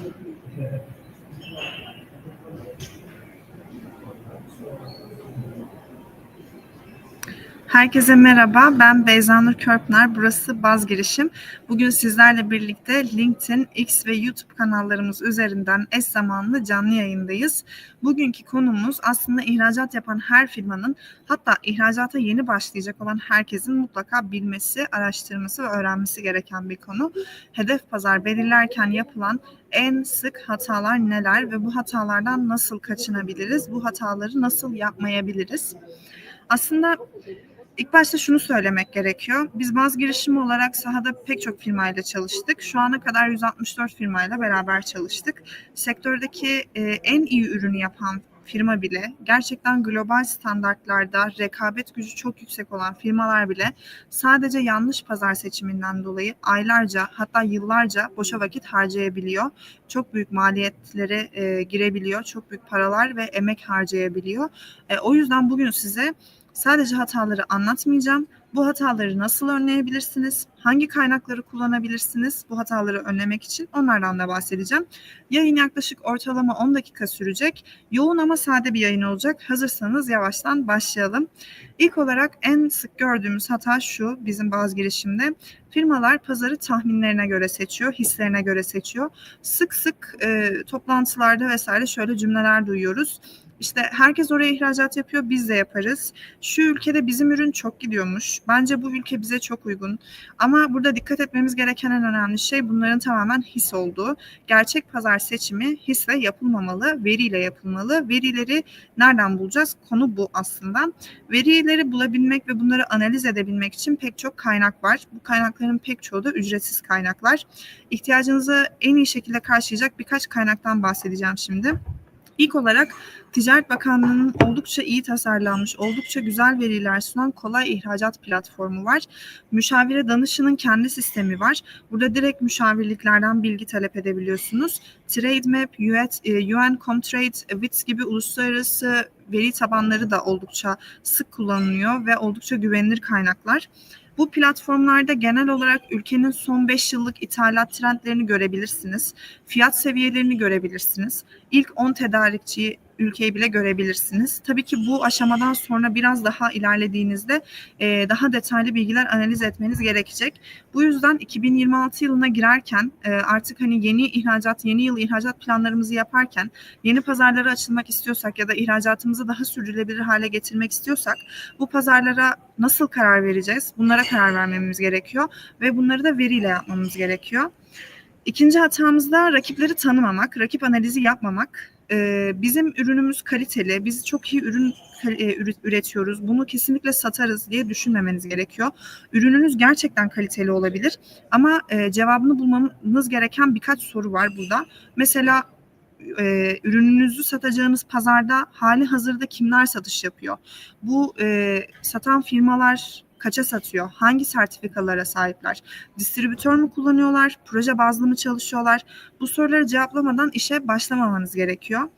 Thank you. Herkese merhaba. Ben Beyzanur Körpınar. Burası Baz Girişim. Bugün sizlerle birlikte LinkedIn, X ve YouTube kanallarımız üzerinden eş zamanlı canlı yayındayız. Bugünkü konumuz aslında ihracat yapan her firmanın hatta ihracata yeni başlayacak olan herkesin mutlaka bilmesi, araştırması ve öğrenmesi gereken bir konu. Hedef pazar belirlerken yapılan en sık hatalar neler ve bu hatalardan nasıl kaçınabiliriz? Bu hataları nasıl yapmayabiliriz? Aslında İlk başta şunu söylemek gerekiyor. Biz baz girişimi olarak sahada pek çok firmayla çalıştık. Şu ana kadar 164 firmayla beraber çalıştık. Sektördeki e, en iyi ürünü yapan firma bile gerçekten global standartlarda rekabet gücü çok yüksek olan firmalar bile sadece yanlış pazar seçiminden dolayı aylarca hatta yıllarca boşa vakit harcayabiliyor. Çok büyük maliyetlere e, girebiliyor. Çok büyük paralar ve emek harcayabiliyor. E, o yüzden bugün size Sadece hataları anlatmayacağım. Bu hataları nasıl önleyebilirsiniz? Hangi kaynakları kullanabilirsiniz bu hataları önlemek için? Onlardan da bahsedeceğim. Yayın yaklaşık ortalama 10 dakika sürecek. Yoğun ama sade bir yayın olacak. Hazırsanız yavaştan başlayalım. İlk olarak en sık gördüğümüz hata şu bizim bazı girişimde. Firmalar pazarı tahminlerine göre seçiyor, hislerine göre seçiyor. Sık sık e, toplantılarda vesaire şöyle cümleler duyuyoruz işte herkes oraya ihracat yapıyor, biz de yaparız. Şu ülkede bizim ürün çok gidiyormuş. Bence bu ülke bize çok uygun. Ama burada dikkat etmemiz gereken en önemli şey bunların tamamen his olduğu. Gerçek pazar seçimi hisle yapılmamalı, veriyle yapılmalı. Verileri nereden bulacağız? Konu bu aslında. Verileri bulabilmek ve bunları analiz edebilmek için pek çok kaynak var. Bu kaynakların pek çoğu da ücretsiz kaynaklar. İhtiyacınızı en iyi şekilde karşılayacak birkaç kaynaktan bahsedeceğim şimdi. İlk olarak Ticaret Bakanlığı'nın oldukça iyi tasarlanmış, oldukça güzel veriler sunan kolay ihracat platformu var. Müşavire danışının kendi sistemi var. Burada direkt müşavirliklerden bilgi talep edebiliyorsunuz. TradeMap, UN Comtrade, WITS gibi uluslararası veri tabanları da oldukça sık kullanılıyor ve oldukça güvenilir kaynaklar. Bu platformlarda genel olarak ülkenin son 5 yıllık ithalat trendlerini görebilirsiniz. Fiyat seviyelerini görebilirsiniz. İlk 10 tedarikçiyi ülkeyi bile görebilirsiniz. Tabii ki bu aşamadan sonra biraz daha ilerlediğinizde e, daha detaylı bilgiler analiz etmeniz gerekecek. Bu yüzden 2026 yılına girerken e, artık hani yeni ihracat, yeni yıl ihracat planlarımızı yaparken yeni pazarlara açılmak istiyorsak ya da ihracatımızı daha sürdürülebilir hale getirmek istiyorsak bu pazarlara nasıl karar vereceğiz? Bunlara karar vermemiz gerekiyor ve bunları da veriyle yapmamız gerekiyor. İkinci hatamız da rakipleri tanımamak, rakip analizi yapmamak e, bizim ürünümüz kaliteli, biz çok iyi ürün e, üretiyoruz, bunu kesinlikle satarız diye düşünmemeniz gerekiyor. Ürününüz gerçekten kaliteli olabilir ama e, cevabını bulmanız gereken birkaç soru var burada. Mesela e, ürününüzü satacağınız pazarda hali hazırda kimler satış yapıyor? Bu e, satan firmalar kaça satıyor? Hangi sertifikalara sahipler? Distribütör mü kullanıyorlar? Proje bazlı mı çalışıyorlar? Bu soruları cevaplamadan işe başlamamanız gerekiyor.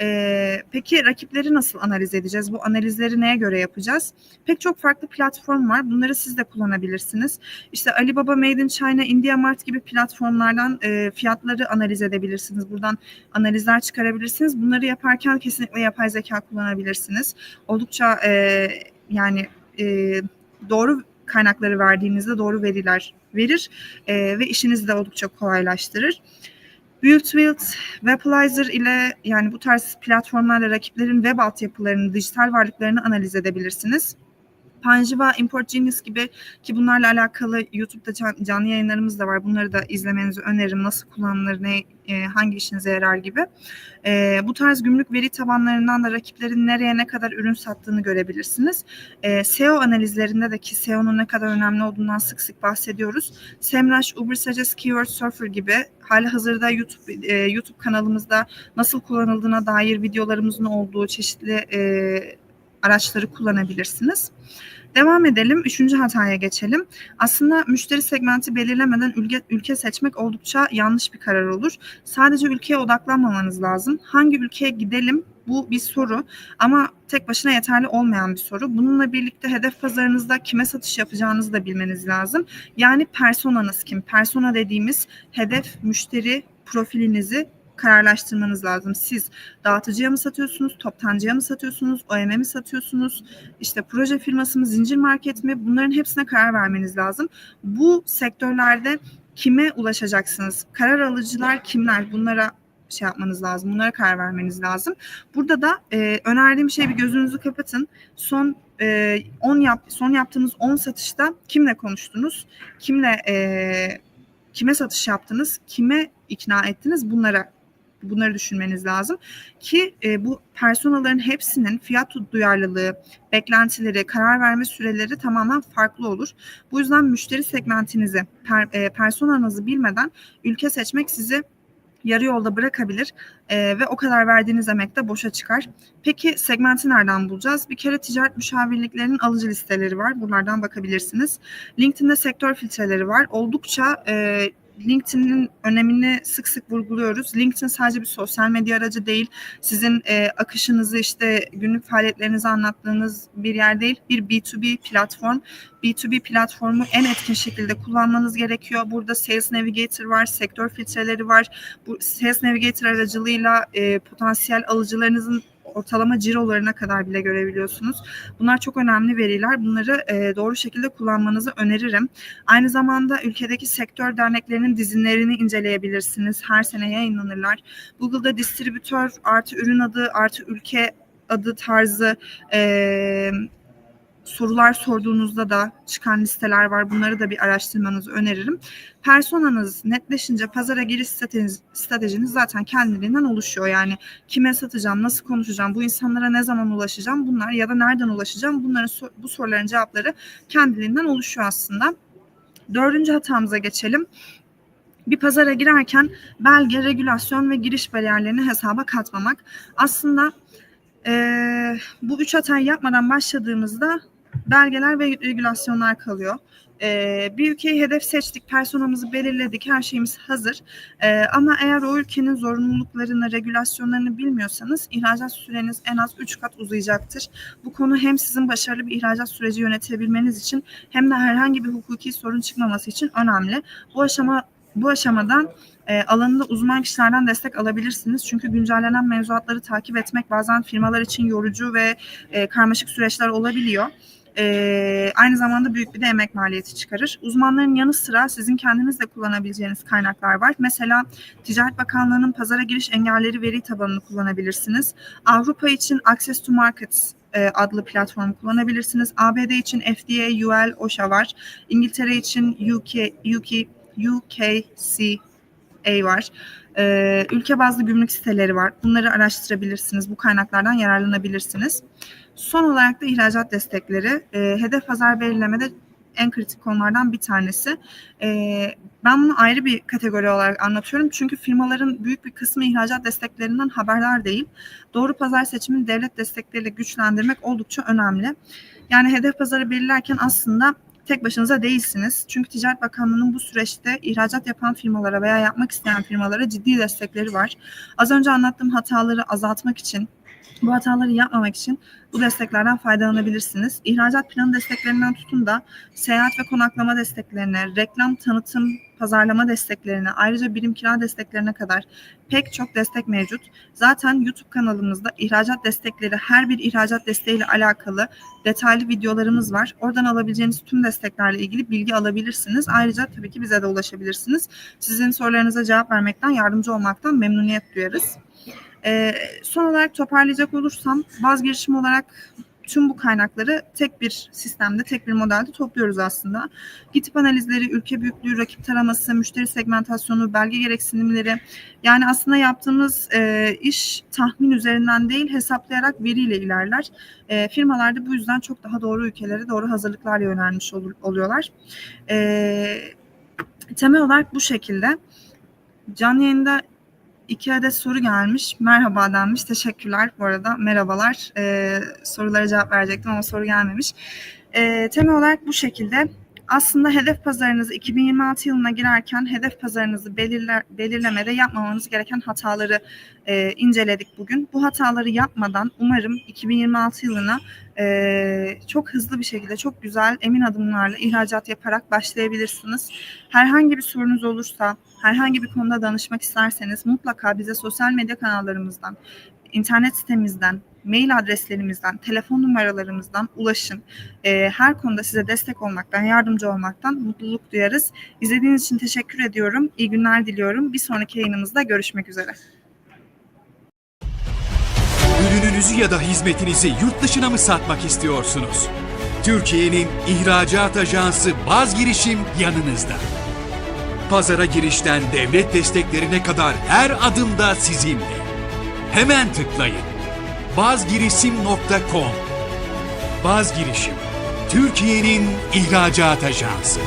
Ee, peki rakipleri nasıl analiz edeceğiz? Bu analizleri neye göre yapacağız? Pek çok farklı platform var. Bunları siz de kullanabilirsiniz. İşte Alibaba Made in China, India Mart gibi platformlardan e, fiyatları analiz edebilirsiniz. Buradan analizler çıkarabilirsiniz. Bunları yaparken kesinlikle yapay zeka kullanabilirsiniz. Oldukça e, yani e, doğru kaynakları verdiğinizde doğru veriler verir e, ve işinizi de oldukça kolaylaştırır. Build Webalizer ile yani bu tarz platformlarla rakiplerin web altyapılarını, dijital varlıklarını analiz edebilirsiniz. Panjiva, Import Genius gibi ki bunlarla alakalı YouTube'da canlı yayınlarımız da var. Bunları da izlemenizi öneririm. Nasıl kullanılır, ne, e, hangi işinize yarar gibi. E, bu tarz gümrük veri tabanlarından da rakiplerin nereye ne kadar ürün sattığını görebilirsiniz. E, SEO analizlerinde de ki SEO'nun ne kadar önemli olduğundan sık sık bahsediyoruz. Semrush, Ubersuggest, Keyword Surfer gibi hali hazırda YouTube e, YouTube kanalımızda nasıl kullanıldığına dair videolarımızın olduğu çeşitli e, araçları kullanabilirsiniz. Devam edelim. Üçüncü hataya geçelim. Aslında müşteri segmenti belirlemeden ülke, ülke seçmek oldukça yanlış bir karar olur. Sadece ülkeye odaklanmamanız lazım. Hangi ülkeye gidelim bu bir soru ama tek başına yeterli olmayan bir soru. Bununla birlikte hedef pazarınızda kime satış yapacağınızı da bilmeniz lazım. Yani personanız kim? Persona dediğimiz hedef müşteri profilinizi kararlaştırmanız lazım. Siz dağıtıcıya mı satıyorsunuz, toptancıya mı satıyorsunuz, OEM mi satıyorsunuz, işte proje firması mı, zincir market mi? Bunların hepsine karar vermeniz lazım. Bu sektörlerde kime ulaşacaksınız? Karar alıcılar kimler? Bunlara şey yapmanız lazım. Bunlara karar vermeniz lazım. Burada da e, önerdiğim şey bir gözünüzü kapatın. Son e, 10 yap son yaptığınız 10 satışta kimle konuştunuz? Kimle e, kime satış yaptınız? Kime ikna ettiniz? Bunlara bunları düşünmeniz lazım ki e, bu personaların hepsinin fiyat duyarlılığı, beklentileri, karar verme süreleri tamamen farklı olur. Bu yüzden müşteri segmentinizi, per, e, personanızı bilmeden ülke seçmek sizi yarı yolda bırakabilir e, ve o kadar verdiğiniz emek de boşa çıkar. Peki segmenti nereden bulacağız? Bir kere ticaret müşavirliklerinin alıcı listeleri var. Buralardan bakabilirsiniz. LinkedIn'de sektör filtreleri var. Oldukça e, LinkedIn'in önemini sık sık vurguluyoruz. LinkedIn sadece bir sosyal medya aracı değil. Sizin e, akışınızı işte günlük faaliyetlerinizi anlattığınız bir yer değil. Bir B2B platform. B2B platformu en etkin şekilde kullanmanız gerekiyor. Burada Sales Navigator var, sektör filtreleri var. Bu Sales Navigator aracılığıyla e, potansiyel alıcılarınızın ortalama cirolarına kadar bile görebiliyorsunuz. Bunlar çok önemli veriler. Bunları e, doğru şekilde kullanmanızı öneririm. Aynı zamanda ülkedeki sektör derneklerinin dizinlerini inceleyebilirsiniz. Her sene yayınlanırlar. Google'da distribütör artı ürün adı artı ülke adı tarzı e, sorular sorduğunuzda da çıkan listeler var. Bunları da bir araştırmanızı öneririm. Personanız netleşince pazara giriş stratejiniz, zaten kendiliğinden oluşuyor. Yani kime satacağım, nasıl konuşacağım, bu insanlara ne zaman ulaşacağım bunlar ya da nereden ulaşacağım bunların bu soruların cevapları kendiliğinden oluşuyor aslında. Dördüncü hatamıza geçelim bir pazara girerken belge, regülasyon ve giriş bariyerlerini hesaba katmamak. Aslında e, bu üç hatayı yapmadan başladığımızda belgeler ve regülasyonlar kalıyor. Ee, bir ülkeyi hedef seçtik, personamızı belirledik, her şeyimiz hazır. Ee, ama eğer o ülkenin zorunluluklarını, regülasyonlarını bilmiyorsanız ihracat süreniz en az 3 kat uzayacaktır. Bu konu hem sizin başarılı bir ihracat süreci yönetebilmeniz için hem de herhangi bir hukuki sorun çıkmaması için önemli. Bu aşama bu aşamadan e, alanında uzman kişilerden destek alabilirsiniz. Çünkü güncellenen mevzuatları takip etmek bazen firmalar için yorucu ve e, karmaşık süreçler olabiliyor. E, aynı zamanda büyük bir de emek maliyeti çıkarır. Uzmanların yanı sıra sizin kendiniz de kullanabileceğiniz kaynaklar var. Mesela Ticaret Bakanlığı'nın pazara giriş engelleri veri tabanını kullanabilirsiniz. Avrupa için Access to Markets e, adlı platformu kullanabilirsiniz. ABD için FDA, UL, OSHA var. İngiltere için UK, UK, UKC A var. Ee, ülke bazlı gümrük siteleri var. Bunları araştırabilirsiniz. Bu kaynaklardan yararlanabilirsiniz. Son olarak da ihracat destekleri. Ee, hedef pazar belirlemede en kritik konulardan bir tanesi. Ee, ben bunu ayrı bir kategori olarak anlatıyorum. Çünkü firmaların büyük bir kısmı ihracat desteklerinden haberdar değil. Doğru pazar seçimini devlet destekleriyle güçlendirmek oldukça önemli. Yani hedef pazarı belirlerken aslında tek başınıza değilsiniz. Çünkü Ticaret Bakanlığı'nın bu süreçte ihracat yapan firmalara veya yapmak isteyen firmalara ciddi destekleri var. Az önce anlattığım hataları azaltmak için bu hataları yapmamak için bu desteklerden faydalanabilirsiniz. İhracat planı desteklerinden tutun da seyahat ve konaklama desteklerine, reklam, tanıtım, pazarlama desteklerine, ayrıca birim kira desteklerine kadar pek çok destek mevcut. Zaten YouTube kanalımızda ihracat destekleri, her bir ihracat desteğiyle alakalı detaylı videolarımız var. Oradan alabileceğiniz tüm desteklerle ilgili bilgi alabilirsiniz. Ayrıca tabii ki bize de ulaşabilirsiniz. Sizin sorularınıza cevap vermekten, yardımcı olmaktan memnuniyet duyarız. E, son olarak toparlayacak olursam baz girişim olarak tüm bu kaynakları tek bir sistemde, tek bir modelde topluyoruz aslında. GİTİP analizleri, ülke büyüklüğü, rakip taraması, müşteri segmentasyonu, belge gereksinimleri yani aslında yaptığımız e, iş tahmin üzerinden değil hesaplayarak veriyle ilerler. E, firmalar da bu yüzden çok daha doğru ülkelere doğru hazırlıklarla yönelmiş ol, oluyorlar. E, temel olarak bu şekilde. Canlı yayında iki adet soru gelmiş. Merhaba denmiş. Teşekkürler bu arada. Merhabalar. Ee, sorulara cevap verecektim ama soru gelmemiş. Ee, temel olarak bu şekilde. Aslında hedef pazarınızı 2026 yılına girerken hedef pazarınızı belirler, belirlemede yapmamanız gereken hataları e, inceledik bugün. Bu hataları yapmadan umarım 2026 yılına e, çok hızlı bir şekilde, çok güzel, emin adımlarla ihracat yaparak başlayabilirsiniz. Herhangi bir sorunuz olursa, herhangi bir konuda danışmak isterseniz mutlaka bize sosyal medya kanallarımızdan, internet sitemizden, mail adreslerimizden, telefon numaralarımızdan ulaşın. Ee, her konuda size destek olmaktan, yardımcı olmaktan mutluluk duyarız. İzlediğiniz için teşekkür ediyorum. İyi günler diliyorum. Bir sonraki yayınımızda görüşmek üzere. Ürününüzü ya da hizmetinizi yurt dışına mı satmak istiyorsunuz? Türkiye'nin ihracat ajansı Baz Girişim yanınızda. Pazara girişten devlet desteklerine kadar her adımda sizinle. Hemen tıklayın. bazgirişim.com Baz Girişim, Türkiye'nin ihracat ajansı.